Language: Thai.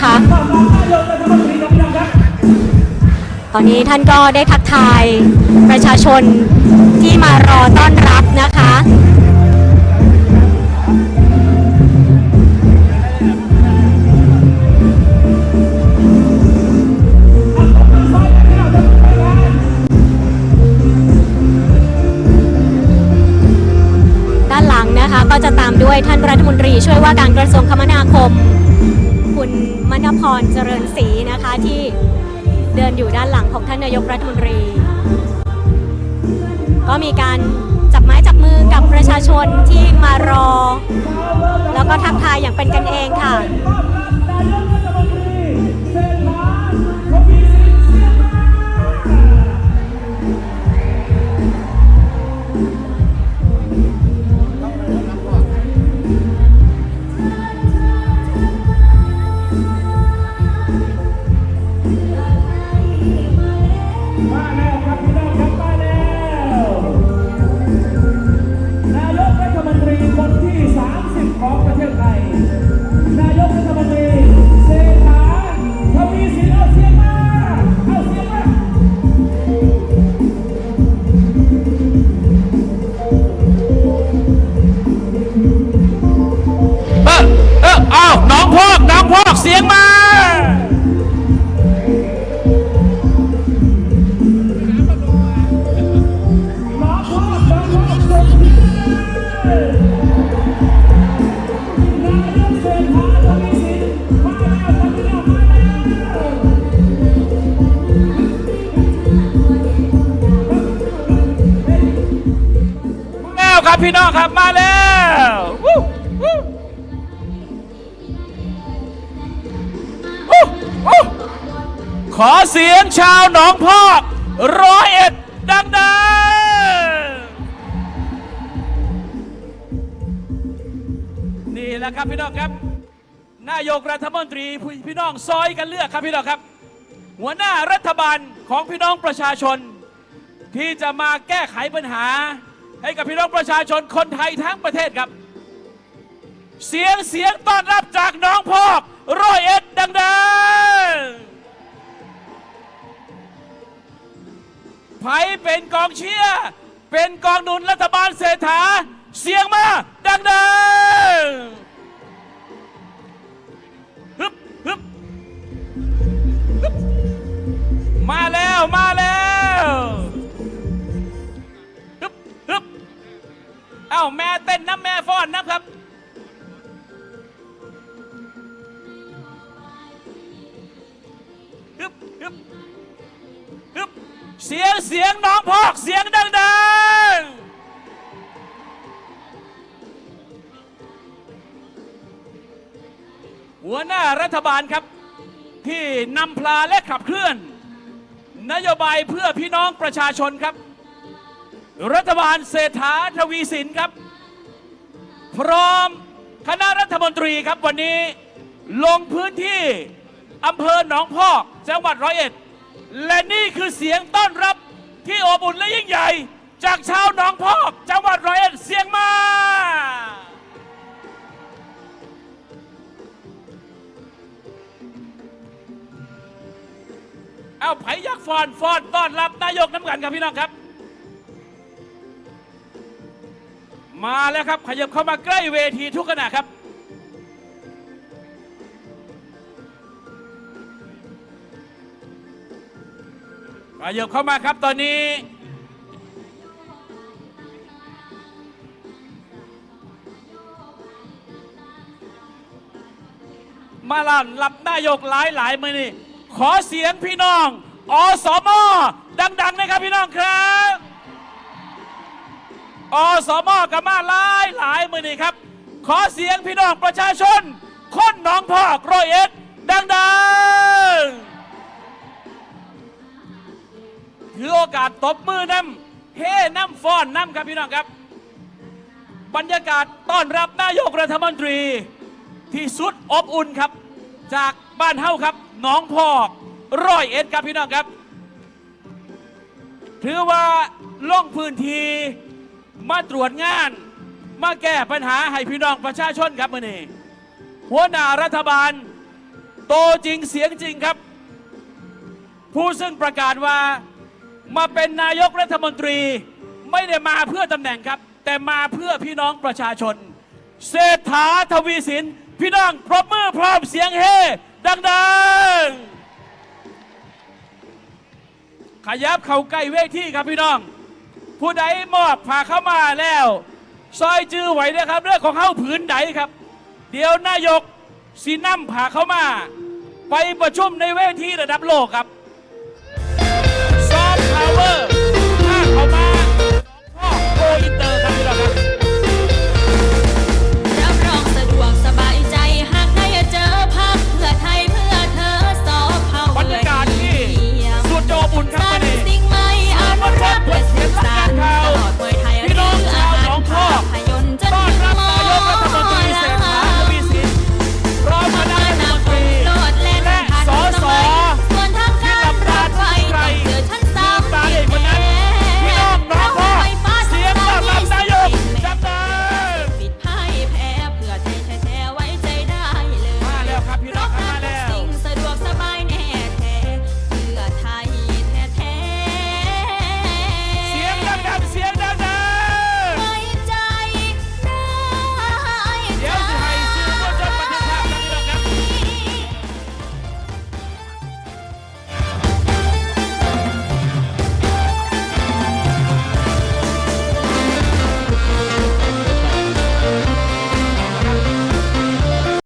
นะคะ ตอนนี้ท่านก็ได้ทักทายประชาชนที่มารอต้อนรับนะคะด้านหลังนะคะก็จะตามด้วยท่านรัฐมนตรีช่วยว่าการกระทรวงคมนาคม คุณมณพรเจริญศรีนะคะที่เดินอยู่ด้านหลังของท่านนายกรัฐมนตรี ก็มีการจับไม้จับมือกับประชาชนที่มารอ แล้วก็ทักทายอย่างเป็นกันเองค่ะ ครับพี่น้องครับมาแล้ววู้วู้วู้วู้ขอเสียงชาวหนองพอกร้อยเอ็ดดังๆนี่แหละครับพี่น้องครับ นายกรัฐมนตรีพี่น้องซอยกันเลือกครับพี่น้องครับ หัวหน้ารัฐบาลของพี่น้องประชาชน ที่จะมาแก้ไขปัญหา ให้กับพี่น้องประชาชนคนไทยทั้งประเทศครับ เสียงเสียงต้อนรับจากน้องพอกร้อยเอ็ดดังๆไผเป็นกองเชียร์เป็นกองหนุนรัฐบาลเศรษฐา เสียงมาดังๆ ฮึบฮึบเสียงเสียงน้องพอกเสียงดังๆ หัวหน้ารัฐบาลครับ ที่นำพลาและขับเคลื่อน นโยบายเพื่อพี่น้องประชาชนครับ รัฐบาลเศรษฐาทวีสินครับ พร้อมคณะรัฐมนตรีครับวันนี้ลงพื้นที่ อำเภอหนองพอกจังหวัดร้อยเอ็ด และนี่คือเสียงต้อนรับที่อบอุ่นและยิ่งใหญ่ จากชาวหนองพอกจังหวัดร้อยเอ็ดเสียงมาเอาไผ่ยักษ์ฟอนฟอนต้อนรับนายกน้ำกันครับพี่น้องครับ มาแล้วครับขยับเข้ามาใกล้เวทีทุกขณะครับ ขยับเข้ามาครับตอนนี้ มาลันรับนายกหลายหลายมือนี่ขอเสียงพี่น้องอสมอดังๆนะครับพี่น้องครับอสมอกับมาหลายหลายมือนี่ครับ ขอเสียงพี่น้องประชาชน คนหนองพอกรอยเอ็ดดังๆ ถือโอกาสตบมือน้ำเฮ้น้ำฟ้อนน้ำครับพี่น้องครับ บรรยากาศต้อนรับนายกรัฐมนตรี ที่สุดอบอุ่นครับ จากบ้านเฮ้าครับหน้องพอกร้อยเอ็ดครับพี่น้องครับ ถือว่าลงพื้นที่มาตรวจงาน มาแก้ปัญหาให้พี่น้องประชาชนครับมื่อนี้หัวหน้ารัฐบาล โตจริงเสียงจริงครับ ผู้ซึ่งประกาศว่า มาเป็นนายกรัฐมนตรีไม่ได้มาเพื่อตำแหน่งครับ แต่มาเพื่อพี่น้องประชาชน เศรษฐาทวีสิน พี่น้องปรบมือพร้อมเสียงเฮดังๆ ขยับเข้าใกล้เวทีครับพี่น้อง ผู้ใดมอบผ่าเข้ามาแล้ว ซอยจื้อไหวนะครับเรื่องของเข้าผืนใดครับ เดี๋ยวนายกสีน้ำผ่าเข้ามา ไปประชุมในเวทีระดับโลกครับ เวอร์ถ้าเขามา